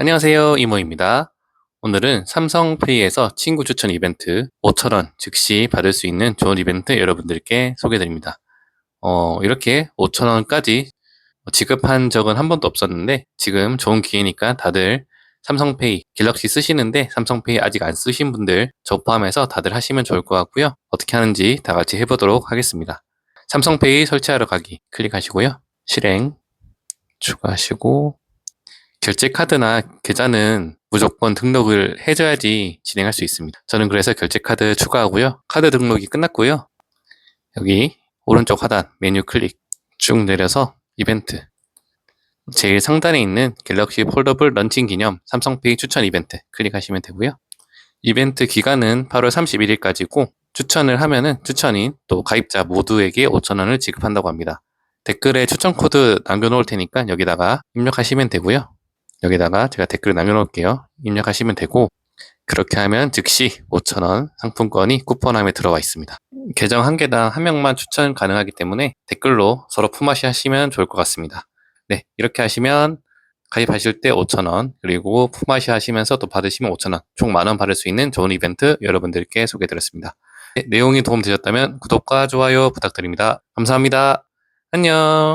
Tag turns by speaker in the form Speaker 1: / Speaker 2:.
Speaker 1: 안녕하세요. 이모입니다. 오늘은 삼성페이에서 친구 추천 이벤트 5,000원 즉시 받을 수 있는 좋은 이벤트 여러분들께 소개드립니다. 어, 이렇게 5,000원까지 지급한 적은 한 번도 없었는데 지금 좋은 기회니까 다들 삼성페이 갤럭시 쓰시는데 삼성페이 아직 안 쓰신 분들 저 포함해서 다들 하시면 좋을 것 같고요. 어떻게 하는지 다 같이 해보도록 하겠습니다. 삼성페이 설치하러 가기 클릭하시고요. 실행 추가하시고 결제 카드나 계좌는 무조건 등록을 해줘야지 진행할 수 있습니다. 저는 그래서 결제 카드 추가하고요. 카드 등록이 끝났고요. 여기 오른쪽 하단 메뉴 클릭 쭉 내려서 이벤트 제일 상단에 있는 갤럭시 폴더블 런칭 기념 삼성페이 추천 이벤트 클릭하시면 되고요. 이벤트 기간은 8월 31일까지고 추천을 하면은 추천인 또 가입자 모두에게 5,000원을 지급한다고 합니다. 댓글에 추천 코드 남겨놓을 테니까 여기다가 입력하시면 되고요. 여기다가 제가 댓글을 남겨놓을게요. 입력하시면 되고 그렇게 하면 즉시 5,000원 상품권이 쿠폰함에 들어와 있습니다. 계정 한 개당 한 명만 추천 가능하기 때문에 댓글로 서로 품앗이 하시면 좋을 것 같습니다. 네, 이렇게 하시면 가입하실 때 5,000원, 그리고 품앗이 하시면서 또 받으시면 5,000원, 총 만 원 받을 수 있는 좋은 이벤트 여러분들께 소개드렸습니다. 네, 내용이 도움되셨다면 구독과 좋아요 부탁드립니다. 감사합니다. 안녕.